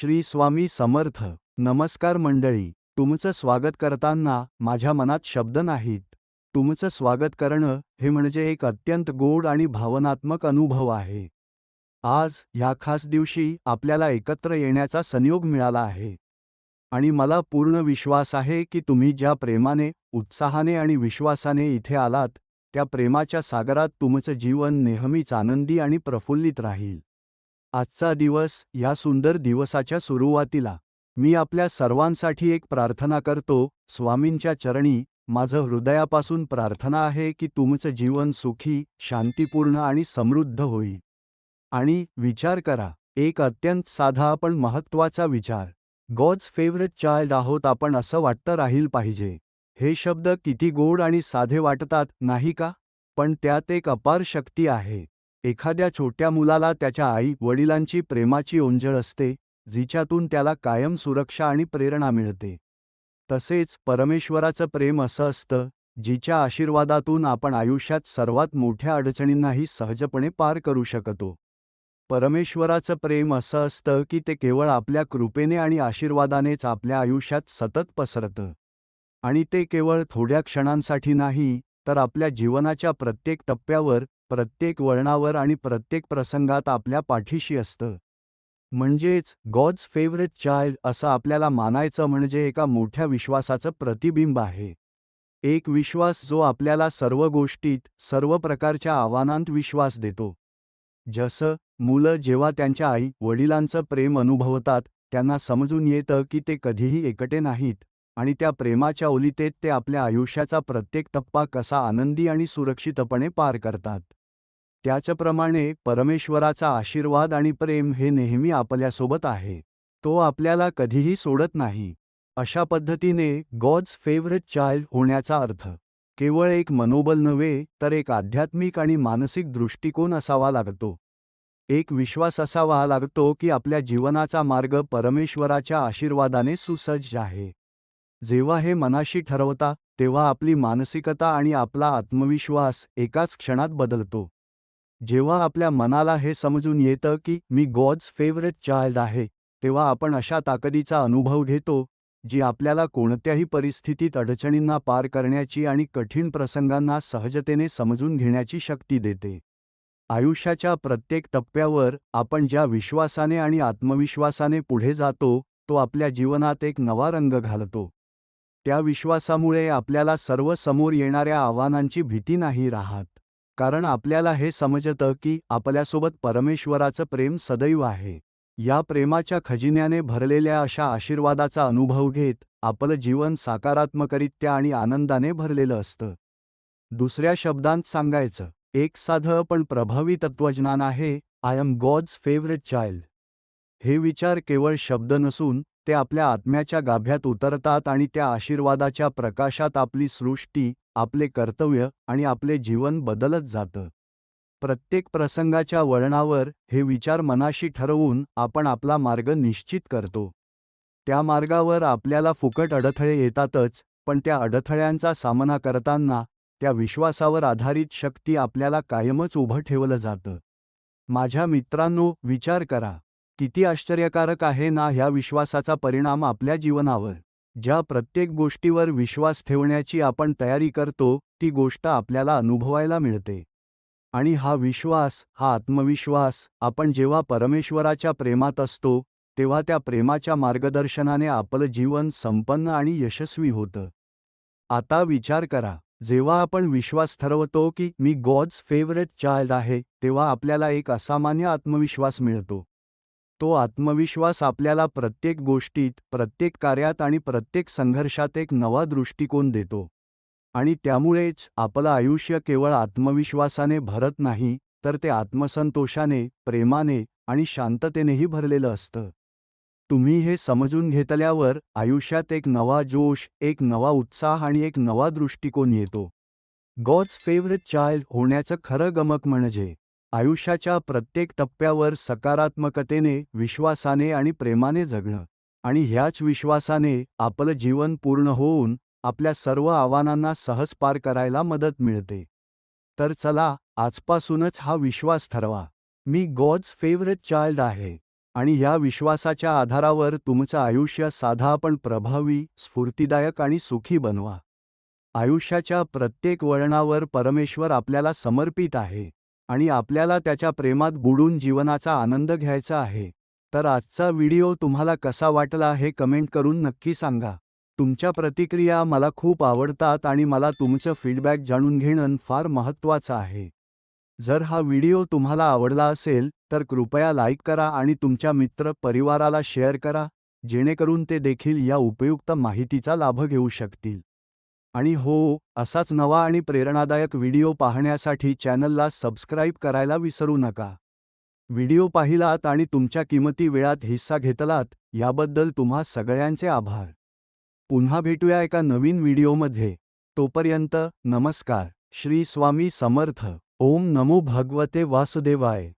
श्री स्वामी समर्थ. नमस्कार मंडळी. तुमचं स्वागत करताना माझ्या मनात शब्द नाहीत. तुमचं स्वागत करणं हे म्हणजे एक अत्यंत गोड आणि भावनात्मक अनुभव आहे. आज ह्या खास दिवशी आपल्याला एकत्र येण्याचा संयोग मिळाला आहे. आणि मला पूर्ण विश्वास आहे की तुम्ही ज्या प्रेमाने उत्साहाने आणि विश्वासाने इथे आलात त्या प्रेमाच्या सागरात तुमचं जीवन नेहमीच आनंदी आणि प्रफुल्लित राहील. आजचा दिवस ह्या सुंदर दिवसाच्या सुरुवातीला. मी आपल्या सर्वांसाठी एक प्रार्थना करतो स्वामींच्या चरणी माझं हृदयापासून प्रार्थना आहे की तुमचं जीवन सुखी शांतीपूर्ण आणि समृद्ध होईल. आणि विचार करा एक अत्यंत साधा पण महत्त्वाचा विचार. गॉड्स फेवरेट चाइल्ड आहोत आपण असं वाटतं राहील पाहिजे. हे शब्द किती गोड आणि साधे वाटतात नाही का? पण त्यात एक अपार शक्ती आहे. एखाद्या छोट्या मुलाला त्याच्या आई वडिलांची प्रेमाची ओंजळ असते जिच्यातून त्याला कायम सुरक्षा आणि प्रेरणा मिळते. तसेच परमेश्वराचं प्रेम असं असतं जिच्या आशीर्वादातून आपण आयुष्यात सर्वात मोठ्या अडचणींनाही सहजपणे पार करू शकतो. परमेश्वराचं प्रेम असं असतं की ते केवळ आपल्या कृपेने आणि आशीर्वादानेच आपल्या आयुष्यात सतत पसरतं. आणि ते केवळ थोड्या क्षणांसाठी नाही तर आपल्या जीवनाच्या प्रत्येक टप्प्यावर प्रत्येक वळणावर आणि प्रत्येक प्रसंगात आपल्या पाठीशी असतं. म्हणजेच गॉड्स फेवरेट चाइल्ड असं आपल्याला मानायचं म्हणजे एका मोठ्या विश्वासाचं प्रतिबिंब आहे. एक विश्वास जो आपल्याला सर्व गोष्टीत सर्व प्रकारच्या आव्हानांत विश्वास देतो. जसं मुलं जेव्हा त्यांच्या आई वडिलांचं प्रेम अनुभवतात त्यांना समजून येतं की ते कधीही एकटे नाहीत आणि त्या प्रेमाच्या ओलितेत ते आपल्या आयुष्याचा प्रत्येक टप्पा कसा आनंदी आणि सुरक्षितपणे पार करतात. त्याचप्रमाणे परमेश्वराचा आशीर्वाद आणि प्रेम हे नेहमी आपल्यासोबत आहे. तो आपल्याला कधीही सोडत नाही. अशा पद्धतीने गॉड्स फेवरेट चाइल्ड होण्याचा अर्थ केवळ एक मनोबल नव्हे तर एक आध्यात्मिक आणि मानसिक दृष्टिकोन असावा लागतो. एक विश्वास असावा लागतो की आपल्या जीवनाचा मार्ग परमेश्वराच्या आशीर्वादाने सुसज्ज आहे. जेव्हा हे मनाशी ठरवता तेव्हा आपली मानसिकता आणि आपला आत्मविश्वास एकाच क्षणात बदलतो. जेव्हा आपल्या मनाला हे समजून येतं की मी गॉड्स फेवरेट चाइल्ड आहे तेव्हा आपण अशा ताकदीचा अनुभव घेतो जी आपल्याला कोणत्याही परिस्थितीत अडचणींना पार करण्याची आणि कठीण प्रसंगांना सहजतेने समजून घेण्याची शक्ती देते. आयुष्याच्या प्रत्येक टप्प्यावर आपण ज्या विश्वासाने आणि आत्मविश्वासाने पुढे जातो तो आपल्या जीवनात एक नवा रंग घालतो. त्या विश्वासामुळे आपल्याला सर्व समोर येणाऱ्या आव्हानांची भीती नाही राहत. कारण आपल्याला हे समजतं की आपल्यासोबत परमेश्वराचं प्रेम सदैव आहे. या प्रेमाच्या खजिन्याने भरलेल्या अशा आशीर्वादाचा अनुभव घेत आपलं जीवन सकारात्मकरित्या आणि आनंदाने भरलेलं असतं. दुसऱ्या शब्दांत सांगायचं एक साधं पण प्रभावी तत्त्वज्ञान आहे I am God's favourite child हे विचार केवळ शब्द नसून ते आपल्या आत्म्याच्या गाभ्यात उतरतात आणि त्या आशीर्वादाच्या प्रकाशात आपली सृष्टी आपले कर्तव्य आणि आपले जीवन बदलत जातं. प्रत्येक प्रसंगाच्या वळणावर हे विचार मनाशी ठरवून आपण आपला मार्ग निश्चित करतो. त्या मार्गावर आपल्याला फुकट अडथळे येतातच पण त्या अडथळ्यांचा सामना करताना त्या विश्वासावर आधारित शक्ती आपल्याला कायमच उभं ठेवलं जातं. माझ्या मित्रांनो विचार करा. किती आश्चर्यकारक आहे ना ह्या विश्वासाचा परिणाम आपल्या जीवनावर. ज्या प्रत्येक गोष्टीवर विश्वास ठेवण्याची आपण तयारी करतो ती गोष्ट आपल्याला अनुभवायला मिळते. आणि हा विश्वास हा आत्मविश्वास आपण जेव्हा परमेश्वराच्या प्रेमात असतो तेव्हा त्या प्रेमाच्या मार्गदर्शनाने आपलं जीवन संपन्न आणि यशस्वी होतं. आता विचार करा जेव्हा आपण विश्वास ठरवतो की मी गॉड्स फेवरेट चाइल्ड आहे तेव्हा आपल्याला एक असामान्य आत्मविश्वास मिळतो. तो आत्मविश्वास आपल्याला प्रत्येक गोष्टीत प्रत्येक कार्यात आणि प्रत्येक संघर्षात एक नवा दृष्टिकोन देतो. आणि त्यामुळेच आपलं आयुष्य केवळ आत्मविश्वासाने भरत नाही तर ते आत्मसंतोषाने प्रेमाने आणि शांततेनेही भरलेलं असतं. तुम्ही हे समजून घेतल्यावर आयुष्यात एक नवा जोश एक नवा उत्साह आणि एक नवा दृष्टिकोन येतो. गॉड्स फेवरेट चाइल्ड होण्याचं खरं गमक म्हणजे आयुष्याच्या प्रत्येक टप्प्यावर सकारात्मकतेने विश्वासाने आणि प्रेमाने जगणं. आणि ह्याच विश्वासाने आपलं जीवन पूर्ण होऊन आपल्या सर्व आव्हानांना सहज पार करायला मदत मिळते. तर चला आजपासूनच हा विश्वास ठरवा. मी गॉड्स फेवरेट चाइल्ड आहे. आणि ह्या विश्वासाच्या आधारावर तुमचं आयुष्य साधा पण प्रभावी स्फूर्तिदायक आणि सुखी बनवा. आयुष्याच्या प्रत्येक वळणावर परमेश्वर आपल्याला समर्पित आहे. आणि आपल्याला त्याच्या प्रेमात बुडून जीवनाचा आनंद घ्यायचा आहे. तर आजचा व्हिडिओ तुम्हाला कसा वाटला हे कमेंट करून नक्की सांगा. तुमच्या प्रतिक्रिया मला खूप आवडतात आणि मला तुमचं फीडबॅक जाणून घेणं फार महत्त्वाचं आहे. जर हा व्हिडिओ तुम्हाला आवडला असेल तर कृपया लाईक करा आणि तुमच्या मित्र परिवाराला शेअर करा जेणेकरून ते देखील या उपयुक्त माहितीचा लाभ घेऊ शकतील. आणि हो असाच नवा आणि प्रेरणादायक व्हिडिओ पाहण्यासाठी चॅनलला सबस्क्राईब करायला विसरू नका. व्हिडिओ पाहिलात आणि तुमच्या किमती वेळात हिस्सा घेतलात याबद्दल तुम्हा सगळ्यांचे आभार. पुन्हा भेटूया एका नवीन व्हिडिओमध्ये. तोपर्यंत नमस्कार. श्री स्वामी समर्थ. ओम नमो भगवते वासुदेवाय.